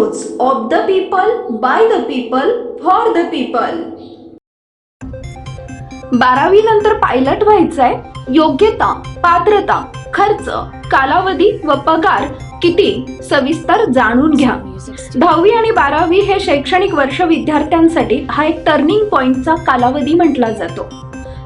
News of the people by the people for the people बारावी नंतर pilot व्हायचंय योग्यता पात्रता खर्च कालावधी व पगार किती सविस्तर जाणून घ्या. दहावी आणि बारावी हे शैक्षणिक वर्ष विद्यार्थ्यांसाठी हा एक टर्निंग पॉइंटचा कालावधी म्हटला जातो.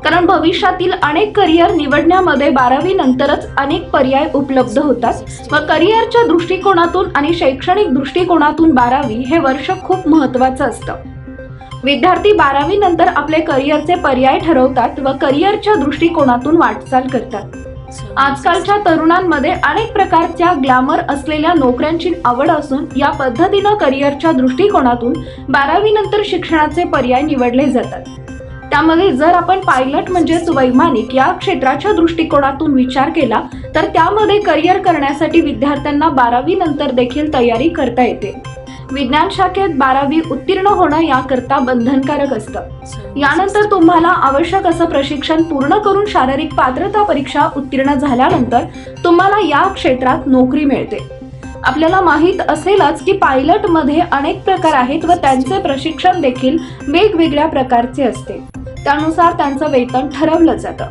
कारण भविष्यातील अनेक करिअर निवडण्यामध्ये बारावी नंतरच अनेक पर्याय उपलब्ध होतात. व करिअरच्या दृष्टिकोनातून आणि शैक्षणिक दृष्टिकोनातून बारावी हे वर्ष खूप महत्वाचं असतं. विद्यार्थी बारावी नंतर आपले करिअरचे पर्याय ठरवतात व करिअरच्या दृष्टिकोनातून वाटचाल करतात. आजकालच्या तरुणांमध्ये अनेक प्रकारच्या ग्लॅमर असलेल्या नोकऱ्यांची आवड असून या पद्धतीनं करिअरच्या दृष्टिकोनातून बारावी नंतर शिक्षणाचे पर्याय निवडले जातात. त्यामध्ये जर आपण पायलट म्हणजेच वैमानिक या क्षेत्राच्या दृष्टिकोनातून विचार केला तर त्यामध्ये करिअर करण्यासाठी विद्यार्थ्यांना बारावी नंतर देखील तयारी करता येते. विज्ञान शाखेत बारावी उत्तीर्ण होणं याकरता बंधनकारक असतं. यानंतर तुम्हाला आवश्यक असं प्रशिक्षण पूर्ण करून शारीरिक पात्रता परीक्षा उत्तीर्ण झाल्यानंतर तुम्हाला या क्षेत्रात नोकरी मिळते. आपल्याला माहीत असेलच की पायलटमध्ये अनेक प्रकार आहेत व त्यांचे प्रशिक्षण देखील वेगवेगळ्या प्रकारचे असते. त्यानुसार त्यांचं वेतन ठरवलं जातं.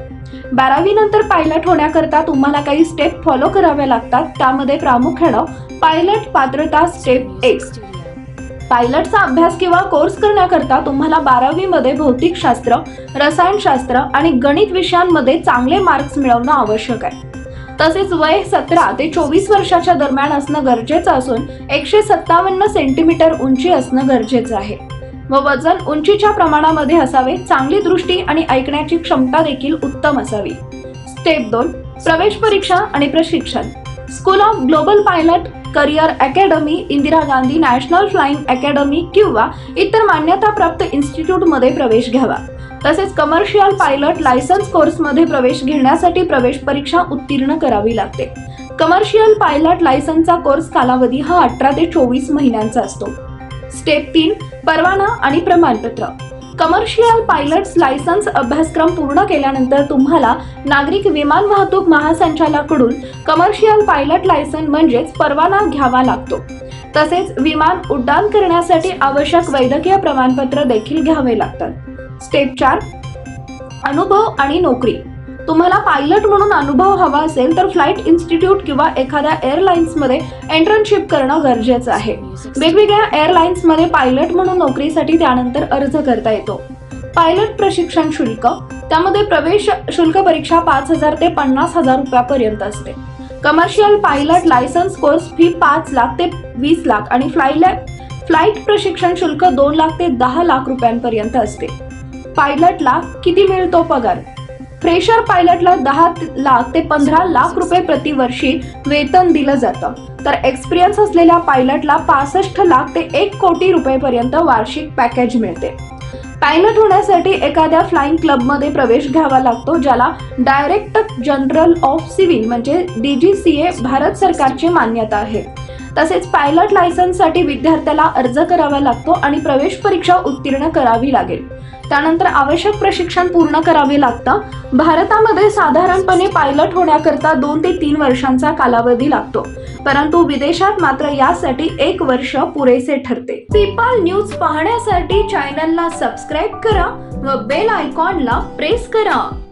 बारावी नंतर पायलट होण्याकरता तुम्हाला काही स्टेप फॉलो कराव्या लागतात. त्यामध्ये प्रामुख्यानं पायलट पात्रता स्टेप एक. पायलटचा अभ्यास किंवा कोर्स करण्याकरता तुम्हाला बारावीमध्ये भौतिकशास्त्र रसायनशास्त्र आणि गणित विषयांमध्ये चांगले मार्क्स मिळवणं आवश्यक आहे. तसेच वय सतरा ते चोवीस वर्षाच्या दरम्यान असणं गरजेचं असून एकशे सत्तावन्न सेंटीमीटर उंची असणं गरजेचं आहे. व वजन उंचीच्या प्रमाणामध्ये असावे चांगली दृष्टी आणि ऐकण्याची क्षमता देखील उत्तम असावी. स्टेप दोन प्रवेश परीक्षा आणि प्रशिक्षण. School of Global Pilot Career Academy Indira Gandhi National Flying Academy किंवा इतर मान्यताप्राप्त इन्स्टिट्यूटमध्ये प्रवेश घ्यावा. तसेच कमर्शियल पायलट लायसन्स कोर्समध्ये प्रवेश घेण्यासाठी प्रवेश परीक्षा उत्तीर्ण करावी लागते. कमर्शियल पायलट लायसन्सचा कोर्स कालावधी हा अठरा ते चोवीस महिन्यांचा असतो. स्टेप तीन परवाना आणि प्रमाणपत्र. कमर्शियल पायलट्स लायसन्स अभ्यासक्रम पूर्ण केल्यानंतर तुम्हाला नागरिक विमान वाहतूक महासंचालकाकडून कमर्शियल पायलट लायसन म्हणजेच परवाना घ्यावा लागतो. तसेच विमान उड्डाण करण्यासाठी आवश्यक वैद्यकीय प्रमाणपत्र देखील घ्यावे लागतात. स्टेप चार अनुभव आणि नोकरी. तुम्हाला पायलट म्हणून अनुभव हवा असेल तर फ्लाईट इन्स्टिट्यूट किंवा एखाद्या एअरलाइन्समध्ये एंटर्नशिप करणं गरजेचं आहे. वेगवेगळ्या एअरलाइन्समध्ये पायलट म्हणून नोकरीसाठी त्यानंतर अर्ज करता येतो. पायलट प्रशिक्षण शुल्क त्यामध्ये प्रवेश शुल्क परीक्षा पाच हजार ते पन्नास हजार रुपयापर्यंत असते. Commercial pilot licence course fee पाच लाख ते वीस लाख आणि फ्लाईट फ्लाईट प्रशिक्षण शुल्क दोन लाख ते दहा लाख रुपयांपर्यंत असते. पायलटला किती मिळतो पगार? फ्रेशर पायलटला दहा लाख ते पंधरा लाख रुपये प्रतिवर्षी वेतन दिलं जातं. तर एक्सपिरियन्स असलेल्या पायलटला पासष्ट लाख ते एक कोटी रुपयेपर्यंत वार्षिक पॅकेज मिळते. पायलट होण्यासाठी एखाद्या फ्लाइंग क्लबमध्ये प्रवेश घ्यावा लागतो ज्याला डायरेक्ट जनरल ऑफ सिव्हिल म्हणजे D G C A Bharat सरकारची मान्यता आहे. तसेच पायलट लायसन्ससाठी विद्यार्थ्याला अर्ज करावा लागतो आणि प्रवेश परीक्षा उत्तीर्ण करावी लागेल. त्यानंतर आवश्यक प्रशिक्षण पूर्ण करावे लागतं. भारतामध्ये साधारणपणे पायलट होण्याकरता दोन ते तीन वर्षांचा कालावधी लागतो. परंतु विदेशात मात्र यासाठी एक वर्ष पुरेसे ठरते. पीपल न्यूज पाहण्यासाठी चॅनलला सबस्क्राईब करा व बेल आयकॉनला प्रेस करा.